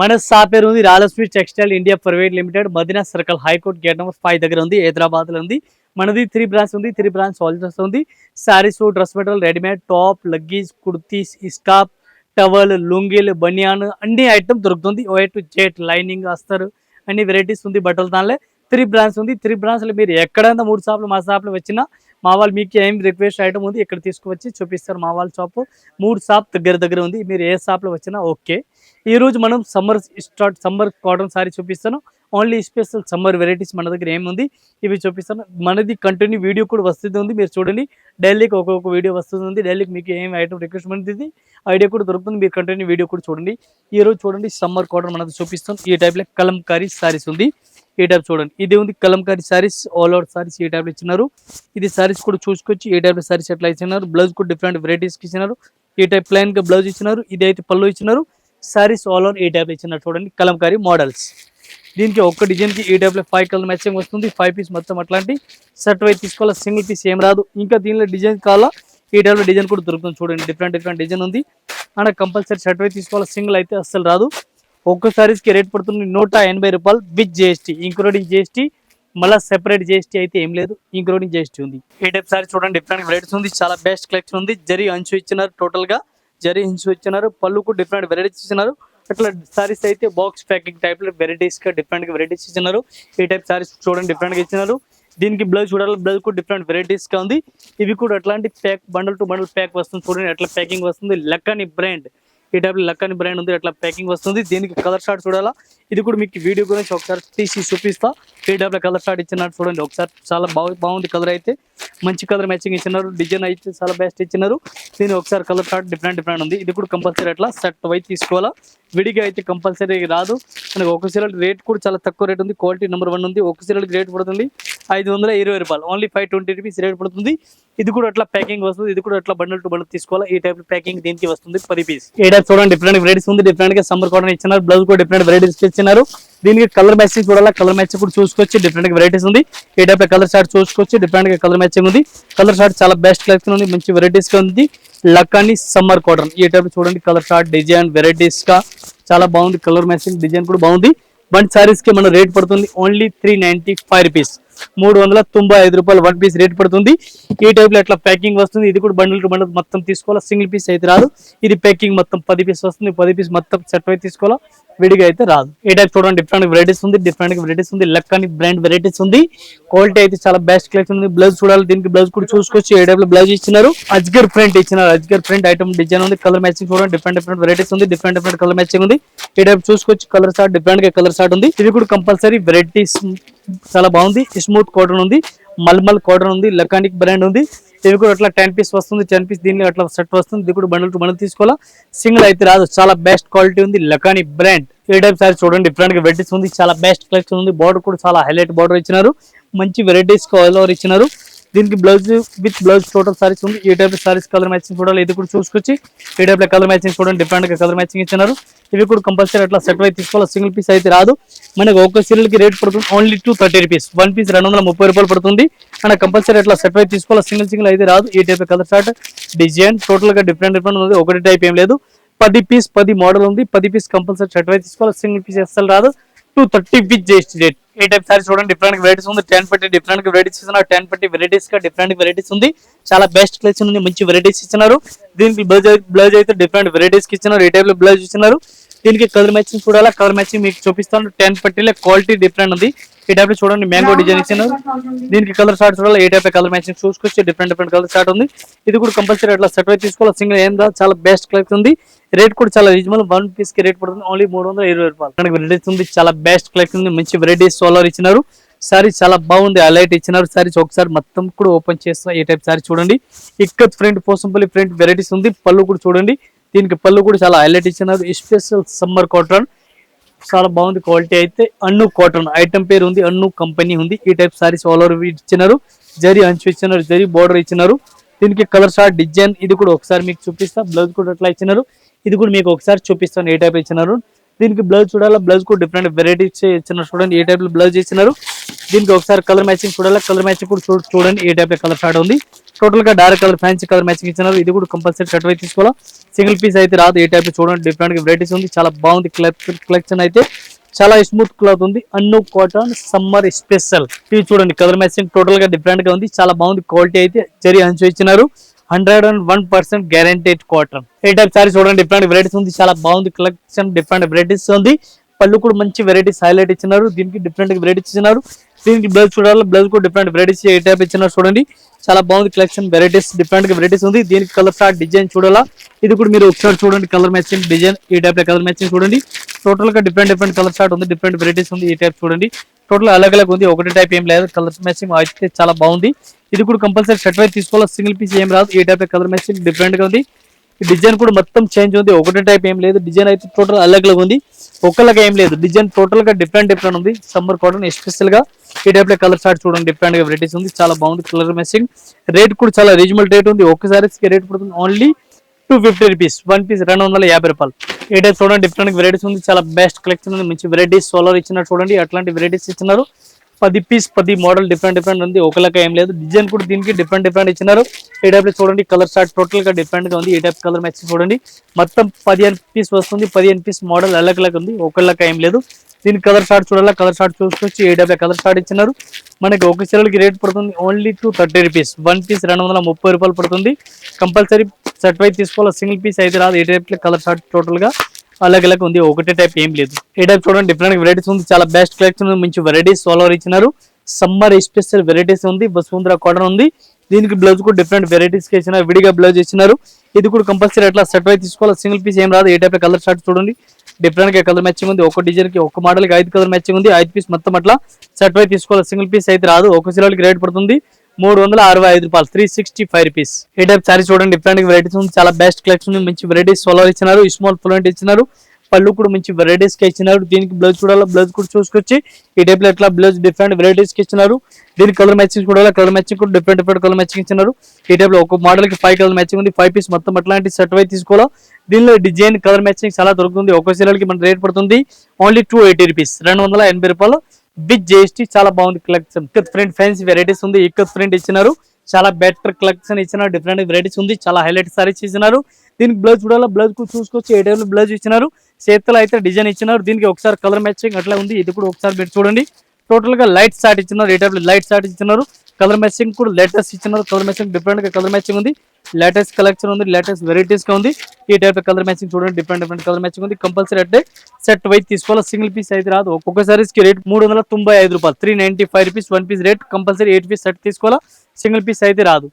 మన సాపేరు పేరు ఉంది. రాలస్వీ textile India private limited Madina circle high court gate number five దగ్గర ఉంది. హైదరాబాద్లో ఉంది. మనది త్రీ బ్రాంచ్ ఉంది. త్రీ బ్రాంచ్ ఆల్సోస్ ఉంది. Saris dress material readymade top luggage kurtis scarf towel లుంగీలు బనియాన్ అన్ని ఐటమ్ దొరుకుతుంది. ఓ టు జెట్ లైనింగ్ అస్తర్ అన్ని వెరైటీస్ ఉంది. బట్టలు దానిలో త్రీ బ్రాంచ్ ఉంది. త్రీ బ్రాంచ్లో మీరు ఎక్కడైనా మూడు షాపులు మా షాపులు వచ్చినా మా వాళ్ళు మీకు ఏం రిక్వెస్ట్ ఐటమ్ ఉంది ఇక్కడ తీసుకువచ్చి చూపిస్తారు మా వాళ్ళ షాప్ మూడు షాప్ దగ్గర దగ్గర ఉంది. మీరు ఏ షాప్లో వచ్చినా ఓకే ఈరోజు మనం summer start summer cotton sari చూపిస్తాను. ఓన్లీ స్పెషల్ సమ్మర్ వెరైటీస్ మన దగ్గర ఏముంది ఇవి చూపిస్తాను. మనది కంటిన్యూ వీడియో కూడా వస్తుంది ఉంది. మీరు చూడండి డైలీకి ఒక్కొక్క వీడియో వస్తుంది ఉంది. డైలీకి మీకు ఏం ఐటమ్ రిక్వెస్ట్మెంట్ ఇది. ఐడియా కూడా దొరుకుతుంది. మీరు కంటిన్యూ వీడియో కూడా చూడండి. ఈ రోజు చూడండి సమ్మర్ కాటన్ మనది చూపిస్తాం ఈ టైప్లో కలంకారీ సారీస్ ఉంది. ఈ టైప్ చూడండి. ఇది ఉంది కలంకారీ సారీస్ ఆల్ ఓవర్ సారీస్ ఈ టైప్లో ఇచ్చినారు. ఇది సారీస్ కూడా చూసుకొచ్చి ఏ టైప్ సారీస్ ఎట్లా ఇచ్చినారు. బ్లౌజ్ కూడా డిఫరెంట్ వెరైటీస్కి ఇచ్చినారు. ఈ టైప్ ప్లెయిన్గా బ్లౌజ్ ఇచ్చినారు. ఇది అయితే పళ్ళు ఇచ్చినారు. సారీస్ ఆల్ ఓవర్ ఈ టైప్ ఇచ్చినారు చూడండి. కలంకారీ మోడల్స్ దీనికి ఒక్క డిజైన్కి ఈ టైప్లో ఫైవ్ కలర్ మ్యాచింగ్ వస్తుంది. ఫైవ్ పీస్ మొత్తం అట్లాంటి. సెట్ వైపు తీసుకోవాలి? సింగిల్ పీస్ ఏం రాదు. ఇంకా దీనిలో డిజైన్ కావాలా? ఈ టైప్లో డిజైన్ కూడా దొరుకుతుంది చూడండి. డిఫరెంట్ డిఫరెంట్ డిజైన్ ఉంది. అండ్ కంపల్సరీ షర్ట్ వైపు తీసుకోవాలి? సింగిల్ అయితే అస్సలు రాదు. ఒక్క సారీస్కి రేట్ పడుతుంది నూట ఎనభై రూపాయలు విత్ జిఎస్టీ ఇంక్లూడింగ్ జిఎస్టీ మళ్ళీ సెపరేట్ జిఎస్టీ అయితే ఏం లేదు ఇంక్లూడింగ్ జిఎస్టీ ఉంది. ఈ టైప్ సారీ చూడండి డిఫరెంట్ వెరైటీస్ ఉంది చాలా బెస్ట్ కలెక్షన్ ఉంది. జరి అంచు ఇచ్చినారు టోటల్గా జరీ అంచు ఇచ్చినారు పళ్ళుకు డిఫరెంట్ వెరైటీస్ ఇచ్చినారు. అట్లా సారీస్ అయితే బాక్స్ ప్యాకింగ్ టైప్లో వెరైటీస్గా డిఫరెంట్గా వెరైటీస్ ఇచ్చినారు. ఈ టైప్ సారీస్ చూడండి డిఫరెంట్గా ఇచ్చినారు. దీనికి బ్లౌజ్ చూడాలి బ్లౌజ్ కూడా డిఫరెంట్ వెరైటీస్గా ఉంది. ఇవి కూడా అట్లాంటి pack bundle to bundle pack వస్తుంది చూడండి అట్లా ప్యాకింగ్ వస్తుంది. లక్కని బ్రాండ్ ఈ లక్ అని బ్రాండ్ ఉంది అట్లా ప్యాకింగ్ వస్తుంది. దీనికి కలర్ షార్ట్ చూడాలా? ఇది కూడా మీకు వీడియో గురించి ఒకసారి తీసి చూపిస్తా. ఈ టైప్లో కలర్ షార్ట్ ఇచ్చినట్టు చూడండి ఒకసారి చాలా బాగు బాగుంది కలర్ అయితే. మంచి కలర్ మ్యాచింగ్ ఇచ్చినారు డిజైన్ అయితే చాలా బెస్ట్ ఇచ్చినారు. దీని ఒకసారి కలర్ షార్ట్ డిఫరెంట్ డిఫరెంట్ ఉంది. ఇది కూడా కంపల్సరీ అట్లా సెట్ వైట్ తీసుకోవాలా? విడిగా అయితే కంపల్సరీ రాదు. మనకు ఒక సీరియల్ రేట్ కూడా చాలా తక్కువ రేట్ ఉంది. క్వాలిటీ నెంబర్ వన్ ఉంది. ఒక సీరియల్కి రేట్ పడుతుంది ఐదు వందల ఇరవై రూపాయలు. Only five twenty rupees rate పడుతుంది. ఇది కూడా అట్లా ప్యాకింగ్ వస్తుంది. ఇది కూడా అట్లా బండల్ టు బండల్ తీసుకోవాలి? ఈ టైప్ ప్యాకింగ్ దీనికి వస్తుంది. పది పీస్ ఏ టైప్ చూడండి. డిఫరెంట్ వెరైటీస్ ఉంది. డిఫరెంట్గా సమ్మర్ కాటన్ ఇచ్చినారు. బ్లౌజ్ కూడా డిఫరెంట్ వెరైటీస్ ఇచ్చినారు దీనికి కలర్ మ్యాచింగ్ చూడాలా? కలర్ మ్యాచింగ్ కూడా చూసుకోవచ్చు. డిఫరెంట్ వెరైటీస్ ఉంది. ఈ టైప్ కలర్ షార్ట్ చూసుకోవచ్చు. డిఫరెంట్ కలర్ మ్యాచింగ్ ఉంది. కలర్ షార్ట్ చాలా బెస్ట్ కలెక్షన్ ఉంది. మంచి వెరైటీస్గా ఉంది. లక్కాని సమ్మర్ కాటన్ ఈ టైప్ చూడండి. కలర్ షార్ట్ డిజైన్ వెరైటీస్గా చాలా బాగుంది. కలర్ మ్యాచింగ్ డిజైన్ కూడా బాగుంది. వన్ సారీస్కి మన రేట్ పడుతుంది. Only three ninety five rupees మూడు వందల తొంభై ఐదు రూపాయలు వన్ పీస్ రేట్ పడుతుంది. ఈ టైప్లో ఎట్లా ప్యాకింగ్ వస్తుంది? ఇది కూడా బండిల్ టు బండిల్ మొత్తం తీసుకోవాలా? సింగిల్ పీస్ అయితే రాదు. ఇది ప్యాకింగ్ మొత్తం పది పీస్ వస్తుంది. పది పీస్ మొత్తం సెట్ అయితే తీసుకోవాలా? విడిగా అయితే రాదు. ఈ టైప్ చూడండి డిఫరెంట్ వెరైటీస్ ఉంది డిఫరెంట్ వెరైటీస్ ఉంది లెక్కని బ్రాండ్ వెరైటీస్ ఉంది. క్వాలిటీ అయితే చాలా బెస్ట్ కలెక్షన్ ఉంది. బ్లౌజ్ చూడాలి దీనికి బ్లౌజ్ కూడా చూసుకోవచ్చు ఏ టైప్ బ్లౌజ్ ఇచ్చినారు? అజ్గర్ ప్రింట్ ఇచ్చినారు. అజ్గర్ ప్రింట్ ఐటమ్ డిజైన్ ఉంది కలర్ మ్యాచింగ్ చూడండి డిఫరెంట్ డిఫరెంట్ వెరైటీస్ ఉంది డిఫరెంట్ డిఫరెంట్ కలర్ మ్యాచింగ్ ఉంది. ఈ టైప్ చూసుకోవచ్చు కలర్ షార్ట్ డిఫరెంట్గా కలర్ షార్ట్ ఉంది. ఇది కూడా కంపల్సరీ వెరైటీస్ చాలా బాగుంది. స్మూత్ కాటన్ ఉంది మల్మల్ కాటన్ ఉంది లకానిక్ బ్రాండ్ ఉంది. ఇవి కూడా అట్లా టెన్ పీస్ వస్తుంది టెన్ పీస్ దీనిలో అట్లా సెట్ వస్తుంది. ఇది కూడా బండిల్ టు తీసుకోవాలా? సింగిల్ అయితే రాదు చాలా బెస్ట్ క్వాలిటీ ఉంది. లకాని బ్రాండ్ ఈ టైప్ సారీ చూడండి డిఫరెంట్గా వెరైటీస్ ఉంది. చాలా బెస్ట్ కలెక్షన్ ఉంది. బార్డర్ కూడా చాలా హైలైట్ బార్డర్ ఇచ్చినారు. మంచి వెరైటీస్ కలర్ ఇచ్చినారు. దీనికి blouse with blouse total saris ఉంది. ఈ టైప్ సారీస్ కలర్ మ్యాచింగ్ చూడాలి. ఇది కూడా చూసుకొచ్చి ఈ టైప్ కలర్ మ్యాచింగ్ చూడండి. డిఫరెంట్గా కలర్ మ్యాచింగ్ ఇచ్చినారు. ఇవి కూడా కంపల్సరీ అట్లా సెట్ అయితే తీసుకోవాలి. సింగిల్ పీస్ అయితే రాదు. మనకు ఒక సీరియల్కి రేట్ పడుతుంది. Only two thirty rupees one piece రెండు వందల ముప్పై రూపాయలు పడుతుంది. అండ్ కంపల్సరీ అట్లా సెట్ అయితే తీసుకోవాలి. సింగిల్ సింగిల్ అయితే రాదు. ఈ టైప్ కలర్ షార్ట్ డిజైన్ టోటల్గా డిఫరెంట్ డిఫరెంట్ ఉంది. ఒకటి టైప్ ఏం లేదు. పది పీస్ పది మోడల్ ఉంది. పది పీస్ కంపల్సరీ సెట్ అయితే తీసుకోవాలి. సింగిల్ పీస్ అస్సలు రాదు. Two thirty with GST rate ఈ టైప్ సారీ చూడండి. డిఫరెంట్ వెరైటీస్ ఉంది. టెన్ పట్టి డిఫరెంట్ వెరైటీస్ ఇస్తున్నారు. టెన్ పట్టి వెరైటీస్గా డిఫరెంట్ వెరైటీస్ ఉంది. చాలా బెస్ట్ కలెక్షన్ ఉంది. మంచి వెరైటీస్ ఇచ్చినారు దీనికి బ్లౌజ్ బ్లౌజ్ అయితే డిఫరెంట్ వెరైటీస్కి ఇచ్చినారు ఈ టైప్లో బ్లౌజ్ ఇచ్చినారు దీనికి కలర్ మ్యాచింగ్ చూడాలా? కలర్ మ్యాచింగ్ మీకు చూపిస్తాను. టెన్ పట్టీలో క్వాలిటీ డిఫరెంట్ ఉంది. ఈ టైప్లో చూడండి మ్యాంగో డిజైన్ ఇచ్చినారు దీనికి కలర్ షార్ట్ చూడాలి? ఏ టైప్ కలర్ మ్యాచింగ్ చూసుకొచ్చి డిఫరెంట్ డిఫరెంట్ కలర్ షార్ట్ ఉంది. ఇది కూడా కంపల్సరీ అట్లా సెట్ తీసుకోవాలి? సింగిల్ ఏం చాలా బెస్ట్ కలెక్షన్ ఉంది. రేట్ కూడా చాలా రీజనబుల్ వన్ పీస్కి రేట్ పడుతుంది. ఓన్లీ మూడు వందల ఇరవై రూపాయలు. మనకి వెరైటీస్ ఉంది. చాలా బెస్ట్ కలెక్షన్ ఉంది. మంచి వెరైటీస్ సోలార్ ఇచ్చినారు. సారీ చాలా బాగుంది. హైలైట్ ఇచ్చినారు. సారీస్ ఒకసారి మొత్తం కూడా ఓపెన్ చేస్తా ఈ టైప్ సారీ చూడండి. Ikat front Pochampally front varieties ఉంది. పళ్ళు కూడా చూడండి. దీనికి పళ్ళు కూడా చాలా హైలైట్ ఇచ్చినారు. Special summer cotton. చాలా బాగుంది క్వాలిటీ అయితే. అన్ను కాటన్ ఐటమ్ పేరు ఉంది. అన్ను కంపెనీ ఉంది. ఈ టైప్ సారీస్ ఆల్ ఓవర్ ఇచ్చినారు. జరీ అంచు ఇచ్చినారు. జరీ బార్డర్ ఇచ్చినారు. దీనికి కలర్ షార్ట్ డిజైన్ ఇది కూడా ఒకసారి మీకు చూపిస్తా. బ్లౌజ్ కూడా అట్లా ఇచ్చినారు. ఇది కూడా మీకు ఒకసారి చూపిస్తాను. ఏ టైప్ ఇచ్చినారు. దీనికి బ్లౌజ్ చూడాలా? బ్లౌజ్ కూడా డిఫరెంట్ వెరైటీస్ ఇచ్చినారు చూడండి. ఏ టైప్ బ్లౌజ్ ఇచ్చినారు. దీనికి ఒకసారి కలర్ మ్యాచింగ్ చూడాలా? కలర్ మ్యాచింగ్ కూడా చూడండి. ఏ టైప్ కలర్ షార్ట్ ఉంది. టోటల్గా dark colour fancy colour matching ఇచ్చినారు. ఇది కూడా కంపల్సరీ షర్ట్ అయితే తీసుకోవాలి. సింగిల్ పీస్ అయితే రాదు. ఏ టైప్ చూడండి డిఫరెంట్ వెరైటీస్ ఉంది. చాలా బాగుంది కలెక్షన్ అయితే. చాలా స్మూత్ క్లాత్ ఉంది. అన్ను కాటన్ సమ్మర్ స్పెషల్ ఇవి చూడండి కలర్ మ్యాచింగ్ టోటల్గా డిఫరెంట్గా ఉంది. చాలా బాగుంది క్వాలిటీ అయితే. జరి హంచు ఇచ్చినారు. Hundred and one percent guaranteed cotton A type sari చూడండి డిఫరెంట్ వెరైటీస్ ఉంది. చాలా బాగుంది కలెక్షన్ డిఫరెంట్ వెరైటీస్ ఉంది. పళ్ళు కూడా మంచి వెరైటీస్ హైలైట్ ఇచ్చినారు. దీనికి డిఫరెంట్ వెరైటీస్ ఇచ్చినారు. దీనికి బ్లౌజ్ చూడాలి? బ్లౌజ్ కూడా డిఫరెంట్ వెరైటీస్ ఏ టైప్ ఇచ్చినా చూడండి. చాలా బాగుంది కలెక్షన్ వెరైటీస్ డిఫరెంట్గా వెరైటీస్ ఉంది. దీనికి కలర్ షార్ట్ డిజైన్ చూడాలా? ఇది కూడా మీరు ఒకసారి చూడండి. కలర్ మ్యాచింగ్ డిజైన్ ఈ టైప్ కలర్ మ్యాచింగ్ చూడండి. టోటల్గా డిఫరెంట్ డిఫరెంట్ కలర్ షార్ట్ ఉంది. డిఫరెంట్ వెరైటీస్ ఉంది ఈ టైప్ చూడండి. టోటల్ అలగ్ అలగ్ ఉంది. ఒకటి టైప్ ఏం లేదు. కలర్ మ్యాచింగ్ అయితే చాలా బాగుంది. ఇది కూడా కంపల్సరీ షర్ట్ వైజ్ తీసుకోవాలి? సింగిల్ పీస్ ఏం రాదు. ఈ టైప్ కలర్ మ్యాచింగ్ డిఫరెంట్గా ఉంది. డిజైన్ కూడా మొత్తం చేంజ్ ఉంది. ఒకటే టైప్ ఏం లేదు. డిజైన్ అయితే టోటల్ అలగ్ అలగ్ ఉంది. ఒకలాగా ఏం లేదు. డిజైన్ టోటల్గా డిఫరెంట్ డిఫరెంట్ ఉంది. సమ్మర్ కాటన్ ఎస్పెషల్గా ఈ టైప్లో కలర్ షార్ట్ చూడండి. డిఫరెంట్గా వెరైటీస్ ఉంది. చాలా బాగుంది. కలర్ మెసింగ్ రేట్ కూడా చాలా రీజనబుల్ రేట్ ఉంది. ఒక్కసారి రేట్ పడుతుంది. Only two fifty rupees one piece రెండు వందల యాభై రూపాయలు. ఈ టైప్ చూడండి. డిఫరెంట్ వెరైటీస్ ఉంది. చాలా బెస్ట్ కలెక్షన్ ఉంది. మంచి వెరైటీస్ సోలార్ ఇచ్చినారు చూడండి. అట్లాంటి వెరైటీస్ ఇచ్చినారు. పది పీస్ పది మోడల్ డిఫరెంట్ డిఫరెంట్ ఉంది. ఒకలాగా ఏం లేదు. డిజైన్ కూడా దీనికి డిఫరెంట్ డిఫరెంట్ ఇచ్చినారు. ఈ టైప్ చూడండి కలర్ షార్ట్ టోటల్గా డిఫరెంట్గా ఉంది. ఈ టైప్ కలర్ మ్యాచ్ చూడండి. మొత్తం పదిహేను పీస్ వస్తుంది. పదిహేను పీస్ మోడల్ అలగ్ ఉంది. ఒకళ్ళకి ఏం లేదు. దీని కలర్ షార్ట్ చూడాలా? కలర్ షార్ట్ చూసుకొచ్చి ఏ టైప్ కలర్ షార్ట్ ఇచ్చినారు. మనకి ఒక చీరలకి రేట్ పడుతుంది. Only two thirty rupees one piece రెండు వందల ముప్పై రూపాయలు పడుతుంది. కంపల్సరీ సెట్ వైజ్ తీసుకోవాలి? సింగిల్ పీస్ అయితే రాదు. ఏ టైప్ కలర్ షార్ట్ టోటల్గా అలాగే అలాగే ఉంది. ఒకటే టైప్ ఏం లేదు. ఏ టైప్ చూడండి డిఫరెంట్ వెరైటీస్ ఉంది. చాలా బెస్ట్ కలెక్షన్ మంచి వెరైటీస్ సోలవర్ ఇచ్చినారు. సమ్మర్ స్పెషల్ వెరైటీస్ ఉంది. వసుంధర కాటన్ ఉంది. దీనికి బ్లౌజ్ కూడా డిఫరెంట్ వెరైటీస్కి ఇచ్చినారు విడిగా బ్లౌజ్ ఇచ్చినారు. ఇది కూడా కంపల్సరీ అట్లా సెట్ వైజ్ తీసుకోవాలి. సింగిల్ పీస్ ఏం రాదు. ఏ టైప్ కలర్ షార్ట్ చూడండి. డిఫరెంట్గా కలర్ మ్యాచింగ్ ఉంది. ఒక డిజైన్కి ఒక మోడల్కి ఐదు కలర్ మ్యాచింగ్ ఉంది. ఐదు పీస్ మొత్తం అట్లా సెట్ వైజ్ తీసుకోవాలి. సింగిల్ పీస్ అయితే రాదు. ఒక సిలోకి రేట్ పడుతుంది. మూడు వందల అరవై ఐదు రూపాయలు త్రీ సిక్స్టీ ఫైవ్ రూపీస్ ఈ టైప్ సారీ చూడండి డిఫరెంట్ వెరైటీస్ ఉంది. చాలా బెస్ట్ కలెక్షన్ ఉంది. మంచి వెరైటీస్ సోలార్ ఇచ్చినారు స్మాల్ ఫ్లూంట్ ఇచ్చినారు. పళ్ళు కూడా మంచి వెరైటీస్కి ఇచ్చినారు. దీనికి బ్లౌజ్ చూడాలి? బ్లౌజ్ కూడా చూసుకొచ్చి ఈ టైప్లో ఎట్లా బ్లౌజ్ డిఫరెంట్ వెరైటీస్కి ఇచ్చినారు. దీనికి కలర్ మ్యాచింగ్ చూడాలి? కలర్ మ్యాచింగ్ కూడా డిఫరెంట్ డిఫరెంట్ కలర్ మ్యాచింగ్ ఇచ్చినారు. ఈ టైప్లో ఒక మోడల్కి ఫైవ్ కలర్ మ్యాచింగ్ ఉంది. ఫైవ్ పీస్ మొత్తం అట్లాంటి సెట్ వైజ్ తీసుకోవాలి? దీనిలో డిజైన్ కలర్ మ్యాచింగ్ చాలా దొరుకుతుంది. ఒక సీరియల్కి మన రేట్ పడుతుంది. ఓన్లీ టూ ఎయిటీ రూపీస్ రెండు వందల ఎనభై రూపాయలు. బిగ్ జిఎస్టీ చాలా బాగుంది collection friend print fancy varieties ఉంది. ఇక్కత్ ఫ్రెండ్ ఇచ్చినారు. చాలా బెటర్ కలెక్షన్ ఇచ్చినారు. డిఫరెంట్ వెరైటీస్ ఉంది. చాలా హైలైట్ సారీస్ ఇచ్చినారు. దీనికి బ్లౌజ్ కూడా బ్లౌజ్ చూసుకోవచ్చు చూసుకొచ్చి ఏ టైంలో బ్లౌజ్ ఇచ్చినారు. చేతిలో అయితే డిజైన్ ఇచ్చినారు. దీనికి ఒకసారి కలర్ మ్యాచింగ్ అట్లా ఉంది. ఇది కూడా ఒకసారి మీరు చూడండి. టోటల్గా లైట్ స్టార్ట్ ఇచ్చినారు ఏ లైట్ స్టార్ట్ ఇచ్చినారు. కలర్ మ్యాచింగ్ కూడా లేటెస్ట్ ఇచ్చినారు. కలర్ మ్యాచింగ్ డిఫరెంట్గా కలర్ మ్యాచింగ్ ఉంది. లేటెస్ట్ కలెక్షన్ ఉంది లేటెస్ట్ వెరైటీస్గా ఉంది. ఈ టైప్ కలర్ మ్యాచింగ్ చూడండి డిఫరెంట్ డిఫరెంట్ కలర్ మ్యాచింగ్ ఉంది. కంపల్సరీ అంటే సెట్ వైజ్ తీసుకోవాలి? సింగిల్ పీస్ అయితే రాదు. ఒక్కొక్క సారీస్కి రేట్ మూడు వందల తొంభై ఐదు రూపాయలు. Three ninety five rupees one piece rate compulsory eight piece set తీసుకోవాలా? సింగిల్ పీస్ అయితే రాదు.